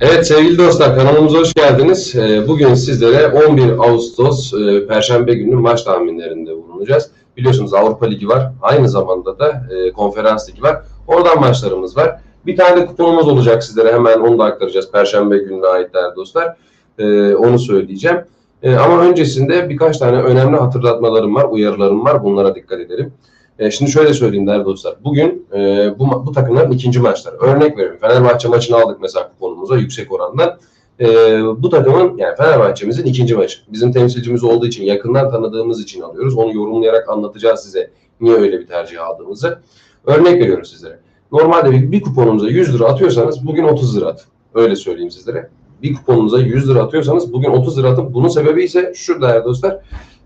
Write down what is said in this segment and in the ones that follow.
Evet sevgili dostlar kanalımıza hoş geldiniz. Ee, Bugün sizlere 11 Ağustos e, Perşembe günü maç tahminlerinde bulunacağız. Biliyorsunuz Avrupa Ligi var. Aynı zamanda da e, Konferans Ligi var. Oradan maçlarımız var. Bir tane de kuponumuz olacak sizlere. Hemen onu da aktaracağız. Perşembe gününe ait değerli dostlar. Ee, Onu söyleyeceğim. Ee, Ama öncesinde birkaç tane önemli hatırlatmalarım var, uyarılarım var. Bunlara dikkat edelim. E, şimdi şöyle söyleyeyim değerli dostlar. Bugün e, bu, bu takımların ikinci maçları. Örnek veriyorum. Fenerbahçe maçını aldık mesela kuponumuza yüksek orandan. E, bu takımın yani Fenerbahçe'mizin ikinci maçı. Bizim temsilcimiz olduğu için, yakından tanıdığımız için alıyoruz. Onu yorumlayarak anlatacağız size niye öyle bir tercih aldığımızı. Örnek veriyorum sizlere. Normalde bir, bir kuponunuza 100 lira atıyorsanız bugün 30 lira atın. Öyle söyleyeyim sizlere. Bir kuponunuza 100 lira atıyorsanız bugün 30 lira atın. Bunun sebebi ise şu değerli dostlar.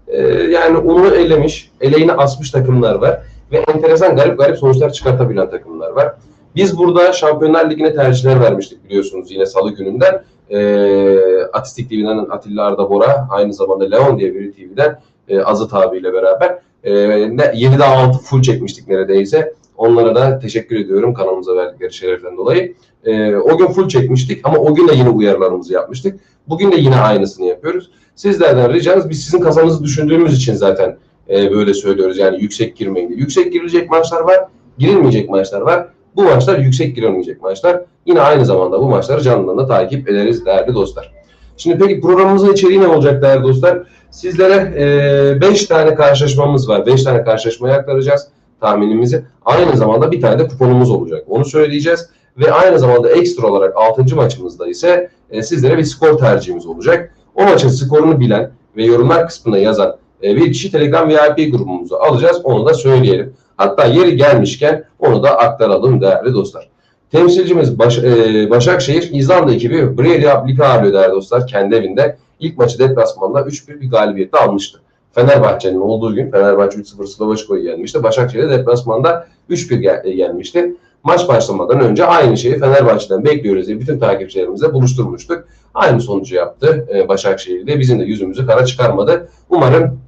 Ee, yani unu elemiş, eleğini asmış takımlar var ve enteresan garip garip sonuçlar çıkartabilen takımlar var. Biz burada Şampiyonlar Ligi'ne tercihler vermiştik biliyorsunuz yine salı gününden. Ee, Atistik TV'den Atilla Arda Bora, aynı zamanda Leon diye bir TV'den e, Azıt abiyle beraber e, 7'de 6 full çekmiştik neredeyse. Onlara da teşekkür ediyorum kanalımıza verdikleri şereften dolayı. E, o gün full çekmiştik ama o gün de yine uyarılarımızı yapmıştık. Bugün de yine aynısını yapıyoruz. Sizlerden ricamız biz sizin kazanınızı düşündüğümüz için zaten e, böyle söylüyoruz. Yani yüksek girmeyin. Yüksek girilecek maçlar var, girilmeyecek maçlar var. Bu maçlar yüksek girilmeyecek maçlar. Yine aynı zamanda bu maçları canlıdan da takip ederiz değerli dostlar. Şimdi peki programımızın içeriği ne olacak değerli dostlar? Sizlere 5 tane karşılaşmamız var. 5 tane karşılaşmaya aktaracağız tahminimizi. Aynı zamanda bir tane de kuponumuz olacak. Onu söyleyeceğiz. Ve aynı zamanda ekstra olarak 6. maçımızda ise e, sizlere bir skor tercihimiz olacak. O maçın skorunu bilen ve yorumlar kısmına yazan e, bir kişi Telegram VIP grubumuza alacağız. Onu da söyleyelim. Hatta yeri gelmişken onu da aktaralım değerli dostlar. Temsilcimiz Baş, e, Başakşehir İzlanda ekibi Brady Ablika ağırlıyor değerli dostlar kendi evinde. İlk maçı deplasmanda 3-1 bir galibiyette almıştı. Fenerbahçe'nin olduğu gün Fenerbahçe 3-0 Slovaçko'yu yenmişti. Başakşehir deplasmanda 3-1 gel- e, yenmişti. Maç başlamadan önce aynı şeyi Fenerbahçe'den bekliyoruz diye bütün takipçilerimizle buluşturmuştuk. Aynı sonucu yaptı e, Başakşehir'de. Bizim de yüzümüzü kara çıkarmadı. Umarım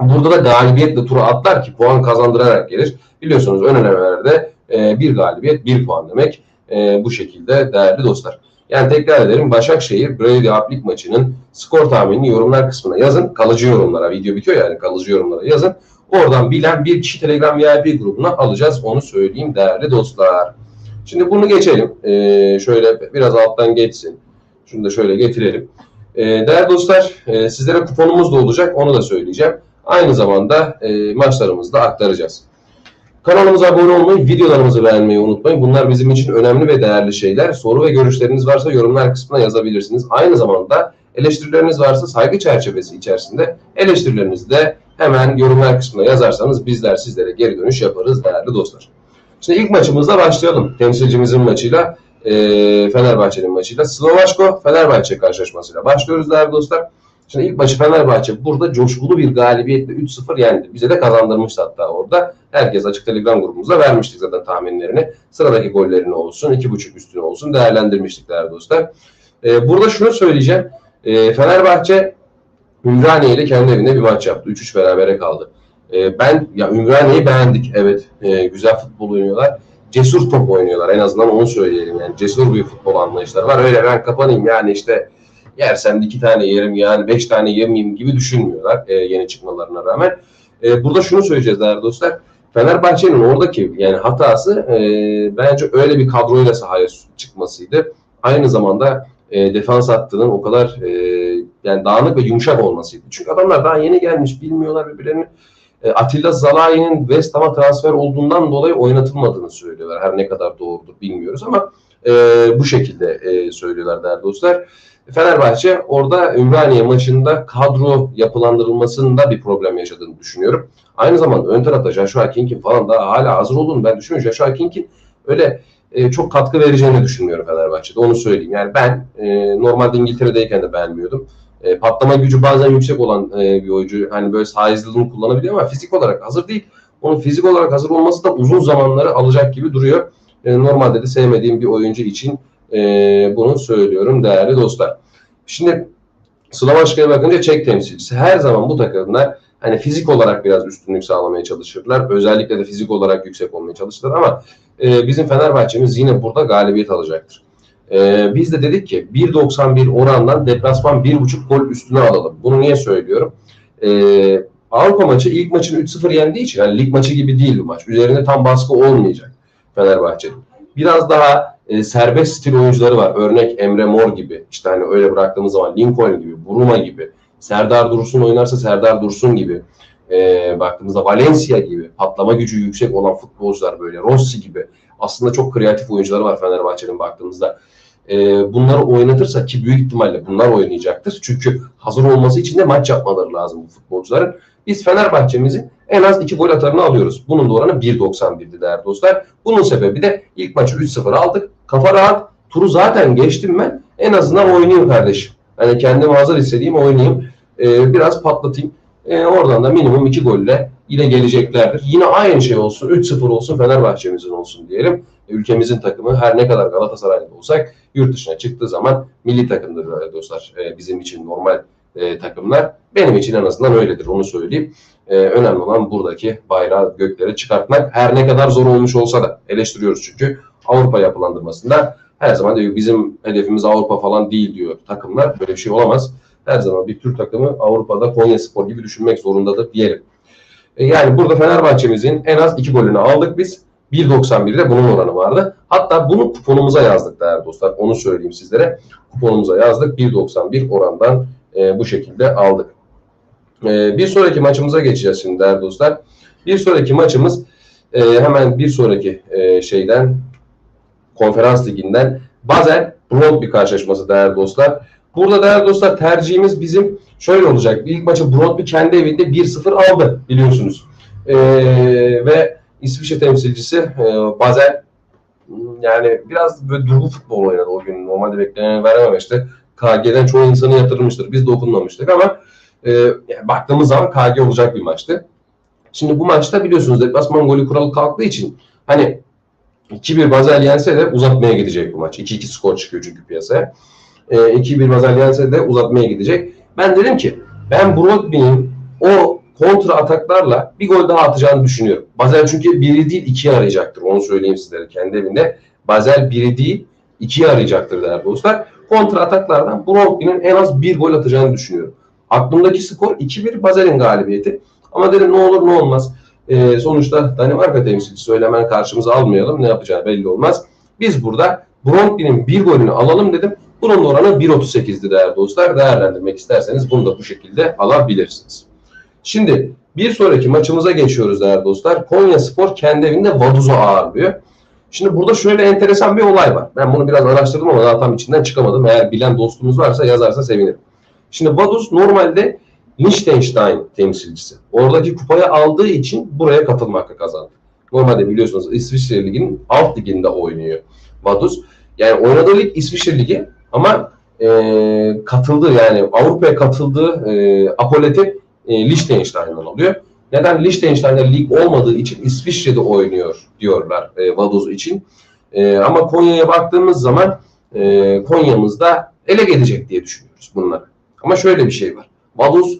burada da galibiyetle turu atlar ki puan kazandırarak gelir. Biliyorsunuz ön elemelerde e, bir galibiyet bir puan demek. E, bu şekilde değerli dostlar. Yani tekrar ederim Başakşehir Brady Aplik maçının skor tahminini yorumlar kısmına yazın. Kalıcı yorumlara video bitiyor yani kalıcı yorumlara yazın. Oradan bilen bir kişi Telegram VIP grubuna alacağız. Onu söyleyeyim değerli dostlar. Şimdi bunu geçelim. Ee, şöyle biraz alttan geçsin. Şunu da şöyle getirelim. Ee, değerli dostlar e, sizlere kuponumuz da olacak. Onu da söyleyeceğim. Aynı zamanda e, maçlarımızı da aktaracağız. Kanalımıza abone olmayı, videolarımızı beğenmeyi unutmayın. Bunlar bizim için önemli ve değerli şeyler. Soru ve görüşleriniz varsa yorumlar kısmına yazabilirsiniz. Aynı zamanda eleştirileriniz varsa saygı çerçevesi içerisinde eleştirilerinizi de hemen yorumlar kısmına yazarsanız bizler sizlere geri dönüş yaparız değerli dostlar. Şimdi ilk maçımızla başlayalım. Temsilcimizin maçıyla, e, Fenerbahçe'nin maçıyla. Slovaçko Fenerbahçe karşılaşmasıyla başlıyoruz değerli dostlar. Şimdi ilk maçı Fenerbahçe burada coşkulu bir galibiyetle 3-0 yendi. Bize de kazandırmıştı hatta orada. Herkes açık telegram grubumuzda vermiştik zaten tahminlerini. Sıradaki gollerini olsun, 2.5 üstüne olsun değerlendirmiştik değerli dostlar. Ee, burada şunu söyleyeceğim. Ee, Fenerbahçe Ümraniye ile kendi evinde bir maç yaptı. 3-3 berabere kaldı. Ee, ben ya Ümraniye'yi beğendik. Evet, e, güzel futbol oynuyorlar. Cesur top oynuyorlar. En azından onu söyleyelim yani. Cesur bir futbol anlayışları var. Öyle ben kapanayım yani işte yersem iki tane yerim yani beş tane yemeyeyim gibi düşünmüyorlar e, yeni çıkmalarına rağmen. E, burada şunu söyleyeceğiz değerli dostlar. Fenerbahçe'nin oradaki yani hatası e, bence öyle bir kadroyla sahaya çıkmasıydı. Aynı zamanda e, defans hattının o kadar e, yani dağınık ve yumuşak olmasıydı. Çünkü adamlar daha yeni gelmiş bilmiyorlar birbirlerini. E, Atilla Zalai'nin West Ham'a transfer olduğundan dolayı oynatılmadığını söylüyorlar. Her ne kadar doğrudur bilmiyoruz ama e, bu şekilde e, söylüyorlar değerli dostlar. Fenerbahçe orada Ümraniye maçında kadro yapılandırılmasında bir problem yaşadığını düşünüyorum. Aynı zamanda ön tarafta Joshua King'in falan daha hala hazır olduğunu ben düşünmüyorum. Joshua King'in öyle e, çok katkı vereceğini düşünmüyorum Fenerbahçe'de. Onu söyleyeyim. Yani ben e, normalde İngiltere'deyken de beğenmiyordum. E, patlama gücü bazen yüksek olan e, bir oyuncu. Hani böyle sahizliliğini kullanabiliyor ama fizik olarak hazır değil. Onun fizik olarak hazır olması da uzun zamanları alacak gibi duruyor. E, normalde de sevmediğim bir oyuncu için e, bunu söylüyorum değerli dostlar. Şimdi Slovaçka'ya bakınca Çek temsilcisi. Her zaman bu takımlar hani fizik olarak biraz üstünlük sağlamaya çalışırlar. Özellikle de fizik olarak yüksek olmaya çalışırlar ama e, bizim Fenerbahçe'miz yine burada galibiyet alacaktır. Ee, biz de dedik ki 1.91 orandan deplasman 1.5 gol üstüne alalım. Bunu niye söylüyorum? Ee, Avrupa maçı ilk maçını 3-0 yendiği için yani lig maçı gibi değil bu maç. Üzerinde tam baskı olmayacak Fenerbahçe'nin. Biraz daha e, serbest stil oyuncuları var. Örnek Emre Mor gibi. İşte hani öyle bıraktığımız zaman Lincoln gibi, Buruma gibi. Serdar Dursun oynarsa Serdar Dursun gibi. E, baktığımızda Valencia gibi. Patlama gücü yüksek olan futbolcular böyle. Rossi gibi. Aslında çok kreatif oyuncuları var Fenerbahçe'nin baktığımızda. E, bunları oynatırsa ki büyük ihtimalle bunlar oynayacaktır. Çünkü hazır olması için de maç yapmaları lazım bu futbolcuların. Biz Fenerbahçe'mizin en az 2 gol atarını alıyoruz. Bunun da oranı 1.91'di değerli dostlar. Bunun sebebi de ilk maçı 3-0 aldık. Kafa rahat. Turu zaten geçtim ben. En azından oynayayım kardeşim. Hani kendimi hazır hissedeyim oynayayım. Ee, biraz patlatayım. Ee, oradan da minimum 2 golle yine geleceklerdir. Yine aynı şey olsun. 3-0 olsun Fenerbahçe'mizin olsun diyelim. Ülkemizin takımı her ne kadar Galatasaray'da olsak yurt dışına çıktığı zaman milli takımdır dostlar. Ee, bizim için normal e, takımlar. Benim için en azından öyledir onu söyleyeyim. Önemli olan buradaki bayrağı göklere çıkartmak. Her ne kadar zor olmuş olsa da eleştiriyoruz çünkü Avrupa yapılandırmasında her zaman diyor bizim hedefimiz Avrupa falan değil diyor takımlar. Böyle bir şey olamaz. Her zaman bir Türk takımı Avrupa'da Konya Spor gibi düşünmek zorundadır diyelim. E, yani burada Fenerbahçe'mizin en az iki golünü aldık biz. 1.91'de bunun oranı vardı. Hatta bunu kuponumuza yazdık değerli dostlar. Onu söyleyeyim sizlere. Kuponumuza yazdık. 1.91 orandan e, bu şekilde aldık. E, bir sonraki maçımıza geçeceğiz şimdi değerli dostlar. Bir sonraki maçımız e, hemen bir sonraki e, şeyden konferans liginden Basel Brondby karşılaşması değerli dostlar. Burada değerli dostlar tercihimiz bizim şöyle olacak. İlk maçı Brondby kendi evinde 1-0 aldı biliyorsunuz. E, ve İsviçre temsilcisi e, Basel yani biraz böyle durgu futbol oynadı o gün. Normalde beklenen verememişti. KG'den çoğu insanı yatırmıştır. Biz dokunmamıştık ama e, yani baktığımız zaman KG olacak bir maçtı. Şimdi bu maçta biliyorsunuz deplasman golü kuralı kalktığı için hani 2-1 Basel yense de uzatmaya gidecek bu maç. 2-2 skor çıkıyor çünkü piyasaya. E, 2-1 Basel yense de uzatmaya gidecek. Ben dedim ki ben Brondby'nin o kontra ataklarla bir gol daha atacağını düşünüyorum. Basel çünkü biri değil ikiyi arayacaktır. Onu söyleyeyim sizlere kendi evinde. Basel biri değil ikiyi arayacaktır değerli dostlar. Kontra ataklardan Brondby'nin en az bir gol atacağını düşünüyorum. Aklımdaki skor 2-1 Basel'in galibiyeti. Ama dedim ne olur ne olmaz. Ee, sonuçta Danimarka temsilcisi öyle hemen karşımıza almayalım. Ne yapacağı belli olmaz. Biz burada Brondby'nin bir golünü alalım dedim. Bunun oranı 1.38'di değerli dostlar. Değerlendirmek isterseniz bunu da bu şekilde alabilirsiniz. Şimdi bir sonraki maçımıza geçiyoruz değerli dostlar. Konya Spor kendi evinde Vaduz'u ağırlıyor. Şimdi burada şöyle enteresan bir olay var. Ben bunu biraz araştırdım ama daha tam içinden çıkamadım. Eğer bilen dostumuz varsa yazarsa sevinirim. Şimdi Vaduz normalde Liechtenstein temsilcisi. Oradaki kupayı aldığı için buraya katılma kazandı. Normalde biliyorsunuz İsviçre Ligi'nin alt liginde oynuyor Vaduz. Yani oynadığı lig İsviçre Ligi ama e, katıldığı yani Avrupa'ya katıldığı e, apoleti e, Liechtenstein'dan alıyor. Neden? Liechtenstein'de lig olmadığı için İsviçre'de oynuyor diyorlar e, Vaduz için. E, ama Konya'ya baktığımız zaman e, Konya'mızda ele gelecek diye düşünüyoruz bunları. Ama şöyle bir şey var. Vaduz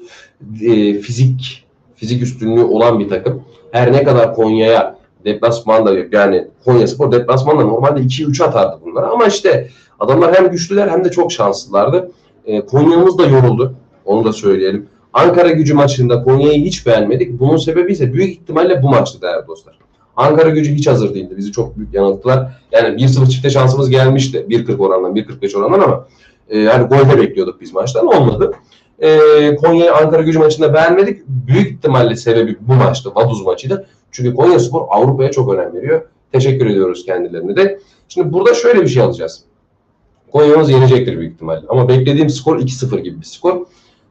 e, fizik fizik üstünlüğü olan bir takım. Her ne kadar Konya'ya deplasmanda yani Konya Spor deplasmanda normalde 2-3 atardı bunlara ama işte adamlar hem güçlüler hem de çok şanslılardı. E, Konya'mız da yoruldu. Onu da söyleyelim. Ankara gücü maçında Konya'yı hiç beğenmedik. Bunun sebebi ise büyük ihtimalle bu maçtı değerli dostlar. Ankara gücü hiç hazır değildi. Bizi çok büyük yanılttılar. Yani 1-0 çifte şansımız gelmişti. 1-40 orandan, 1-45 orandan ama e, yani gol de bekliyorduk biz maçtan. Olmadı. E, Konya Ankara gücü maçında beğenmedik. Büyük ihtimalle sebebi bu maçtı. Vaduz maçıydı. Çünkü Konya Spor Avrupa'ya çok önem veriyor. Teşekkür ediyoruz kendilerine de. Şimdi burada şöyle bir şey alacağız. Konya'mız yenecektir büyük ihtimalle. Ama beklediğim skor 2-0 gibi bir skor.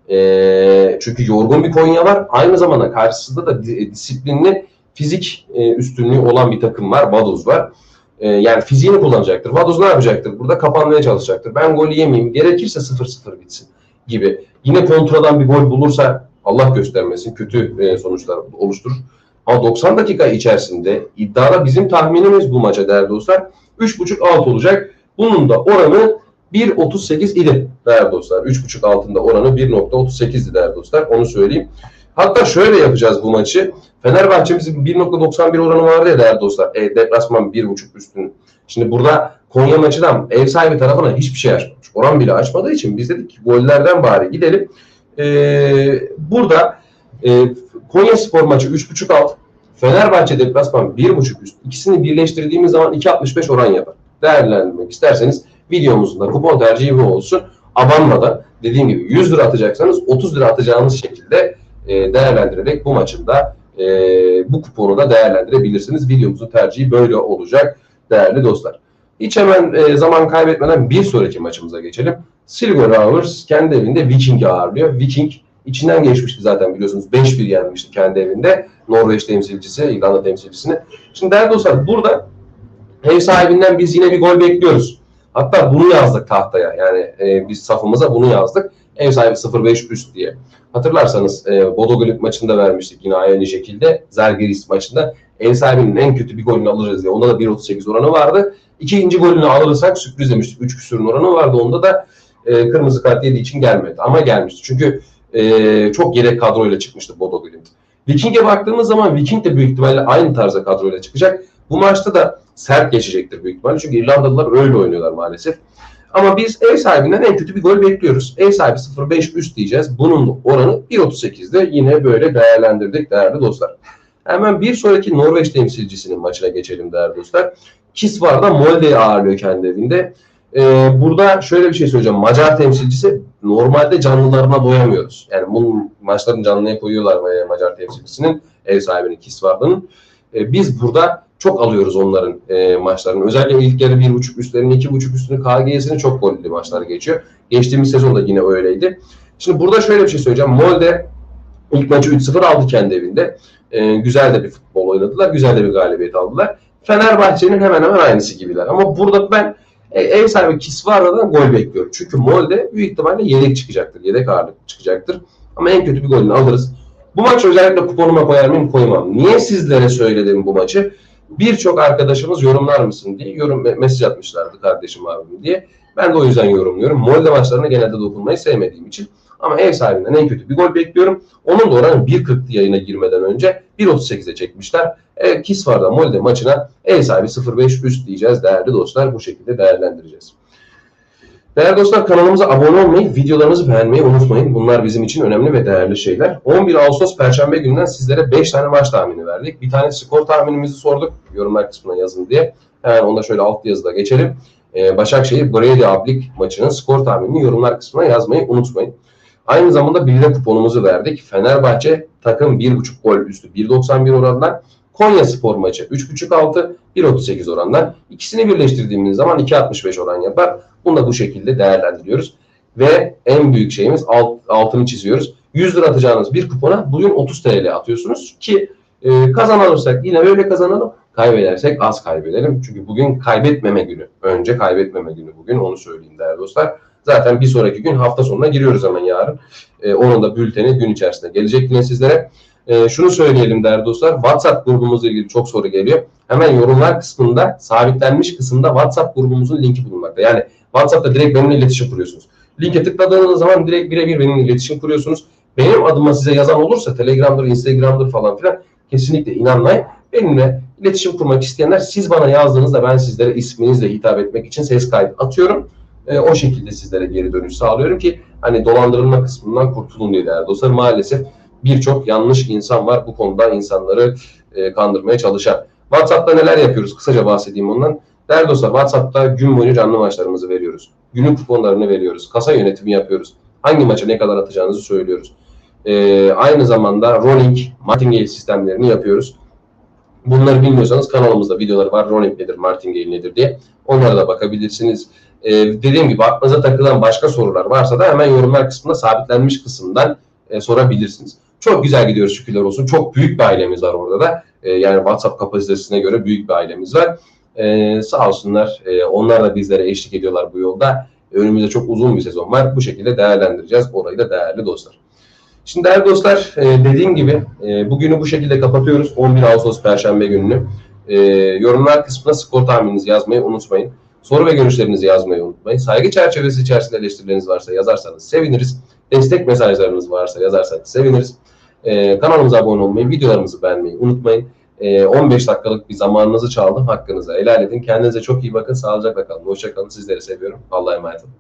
E, çünkü yorgun bir Konya var. Aynı zamanda karşısında da disiplinli fizik e, üstünlüğü olan bir takım var. Vaduz var. E, yani fiziğini kullanacaktır. Vaduz ne yapacaktır? Burada kapanmaya çalışacaktır. Ben golü yemeyeyim. Gerekirse 0-0 bitsin gibi. Yine kontradan bir gol bulursa Allah göstermesin kötü e, sonuçlar oluşturur. Ama 90 dakika içerisinde iddiada bizim tahminimiz bu maça değerli dostlar 3.5 alt olacak. Bunun da oranı 1.38 idi değerli dostlar. 3.5 altında oranı 1.38'di değerli dostlar. Onu söyleyeyim. Hatta şöyle yapacağız bu maçı. Fenerbahçe'mizin 1.91 oranı vardı ya değerli dostlar. E, deplasman 1.5 üstün. Şimdi burada Konya maçından ev sahibi tarafına hiçbir şey açmamış. Oran bile açmadığı için biz dedik ki gollerden bari gidelim. Ee, burada e, Konya Spor maçı 3.5 alt, Fenerbahçe deplasman 1.5 üst. İkisini birleştirdiğimiz zaman 2.65 oran yapar. Değerlendirmek isterseniz videomuzun da kupon tercihi bu olsun. Abanmadan dediğim gibi 100 lira atacaksanız 30 lira atacağınız şekilde e, değerlendirerek bu maçında e, bu kuponu da değerlendirebilirsiniz. Videomuzun tercihi böyle olacak değerli dostlar. Hiç hemen e, zaman kaybetmeden bir sonraki maçımıza geçelim. Silver Rovers kendi evinde Viking'i ağırlıyor. Viking içinden geçmişti zaten biliyorsunuz. 5-1 yenmişti kendi evinde. Norveç temsilcisi, İrlanda temsilcisini. Şimdi değerli dostlar burada ev sahibinden biz yine bir gol bekliyoruz. Hatta bunu yazdık tahtaya. Yani e, biz safımıza bunu yazdık. Ev sahibi 0-5 üst diye. Hatırlarsanız e, Bodo Glimt maçında vermiştik yine aynı şekilde. Zalgiris maçında ev sahibinin en kötü bir golünü alırız diye. Onda da 1.38 oranı vardı. İkinci golünü alırsak sürpriz demiştik. 3 küsürün oranı vardı. Onda da e, kırmızı kart yediği için gelmedi. Ama gelmişti. Çünkü e, çok yedek kadroyla çıkmıştı Bodo Glimt. Viking'e baktığımız zaman Viking de büyük ihtimalle aynı tarzda kadroyla çıkacak. Bu maçta da sert geçecektir büyük ihtimalle. Çünkü İrlandalılar öyle oynuyorlar maalesef. Ama biz ev sahibinden en kötü bir gol bekliyoruz. Ev sahibi 0.5 üst diyeceğiz. Bunun oranı 1.38'de yine böyle değerlendirdik değerli dostlar. Hemen bir sonraki Norveç temsilcisinin maçına geçelim değerli dostlar. Kisvar'da Molde'yi ağırlıyor kendi evinde. Ee, burada şöyle bir şey söyleyeceğim. Macar temsilcisi normalde canlılarına doyamıyoruz. Yani bunun maçlarını canlıya koyuyorlar Macar temsilcisinin ev sahibinin Kisvar'danın. Ee, biz burada çok alıyoruz onların e, maçlarını. Özellikle ilk yarı bir buçuk üstlerini, iki buçuk üstünü KG'sini çok gollü maçlar geçiyor. Geçtiğimiz sezonda yine öyleydi. Şimdi burada şöyle bir şey söyleyeceğim. Molde ilk maçı 3-0 aldı kendi evinde. E, güzel de bir futbol oynadılar. Güzel de bir galibiyet aldılar. Fenerbahçe'nin hemen hemen aynısı gibiler. Ama burada ben e, ev sahibi Kisvara'dan gol bekliyorum. Çünkü Molde büyük ihtimalle yedek çıkacaktır. Yedek ağırlık çıkacaktır. Ama en kötü bir golünü alırız. Bu maç özellikle kuponuma koyar mıyım koymam. Niye sizlere söyledim bu maçı? Birçok arkadaşımız yorumlar mısın diye yorum mesaj atmışlardı kardeşim abim diye. Ben de o yüzden yorumluyorum. Molde maçlarına genelde dokunmayı sevmediğim için. Ama ev sahibinden en kötü bir gol bekliyorum. Onun da oranı 1.40'tı yayına girmeden önce 1.38'e çekmişler. E, Kisvar'da Molde maçına ev sahibi 0.5 üst diyeceğiz değerli dostlar. Bu şekilde değerlendireceğiz. Değerli dostlar kanalımıza abone olmayı, videolarımızı beğenmeyi unutmayın. Bunlar bizim için önemli ve değerli şeyler. 11 Ağustos Perşembe gününden sizlere 5 tane maç tahmini verdik. Bir tane skor tahminimizi sorduk. Yorumlar kısmına yazın diye. Hemen onda şöyle alt yazıda geçelim. Ee, Başakşehir Brady Ablik maçının skor tahminini yorumlar kısmına yazmayı unutmayın. Aynı zamanda bir de kuponumuzu verdik. Fenerbahçe takım 1.5 gol üstü 1.91 orandan Konya Spor maçı 3.5 altı 1.38 orandan. İkisini birleştirdiğimiz zaman 2.65 oran yapar. Bunu da bu şekilde değerlendiriyoruz. Ve en büyük şeyimiz alt, altını çiziyoruz. 100 lira atacağınız bir kupona bugün 30 TL atıyorsunuz ki e, kazanırsak yine öyle kazanalım. Kaybedersek az kaybedelim. Çünkü bugün kaybetmeme günü. Önce kaybetmeme günü bugün onu söyleyeyim değerli dostlar. Zaten bir sonraki gün hafta sonuna giriyoruz hemen yarın. E, onun da bülteni gün içerisinde gelecek yine sizlere. E, şunu söyleyelim değerli dostlar. WhatsApp grubumuzla ilgili çok soru geliyor. Hemen yorumlar kısmında sabitlenmiş kısımda WhatsApp grubumuzun linki bulunmakta. Yani WhatsApp'ta direkt benimle iletişim kuruyorsunuz. Linke tıkladığınız zaman direkt birebir benimle iletişim kuruyorsunuz. Benim adıma size yazan olursa Telegram'dır, Instagram'dır falan filan kesinlikle inanmayın. Benimle iletişim kurmak isteyenler siz bana yazdığınızda ben sizlere isminizle hitap etmek için ses kaydı atıyorum. E, o şekilde sizlere geri dönüş sağlıyorum ki hani dolandırılma kısmından kurtulun diye değerli dostlar. Maalesef birçok yanlış insan var bu konuda insanları e, kandırmaya çalışan. WhatsApp'ta neler yapıyoruz? Kısaca bahsedeyim ondan. Değerli dostlar WhatsApp'ta gün boyunca canlı maçlarımızı veriyoruz. Günün kuponlarını veriyoruz. Kasa yönetimi yapıyoruz. Hangi maça ne kadar atacağınızı söylüyoruz. Ee, aynı zamanda rolling, martingale sistemlerini yapıyoruz. Bunları bilmiyorsanız kanalımızda videoları var. Rolling nedir, martingale nedir diye. Onlara da bakabilirsiniz. Ee, dediğim gibi aklınıza takılan başka sorular varsa da hemen yorumlar kısmında sabitlenmiş kısımdan e, sorabilirsiniz. Çok güzel gidiyoruz şükürler olsun. Çok büyük bir ailemiz var orada da. E, yani WhatsApp kapasitesine göre büyük bir ailemiz var. Ee, sağ olsunlar. E, onlar da bizlere eşlik ediyorlar bu yolda. Önümüzde çok uzun bir sezon var. Bu şekilde değerlendireceğiz orayı da değerli dostlar. Şimdi değerli dostlar e, dediğim gibi e, bugünü bu şekilde kapatıyoruz. 11 Ağustos Perşembe gününü. E, yorumlar kısmına skor tahmininizi yazmayı unutmayın. Soru ve görüşlerinizi yazmayı unutmayın. Saygı çerçevesi içerisinde eleştirileriniz varsa yazarsanız seviniriz. Destek mesajlarınız varsa yazarsanız seviniriz. E, kanalımıza abone olmayı, videolarımızı beğenmeyi unutmayın. e, 15 dakikalık bir zamanınızı çaldım. Hakkınızı helal edin. Kendinize çok iyi bakın. Sağlıcakla kalın. Hoşça kalın. Sizleri seviyorum. Allah'a emanet olun.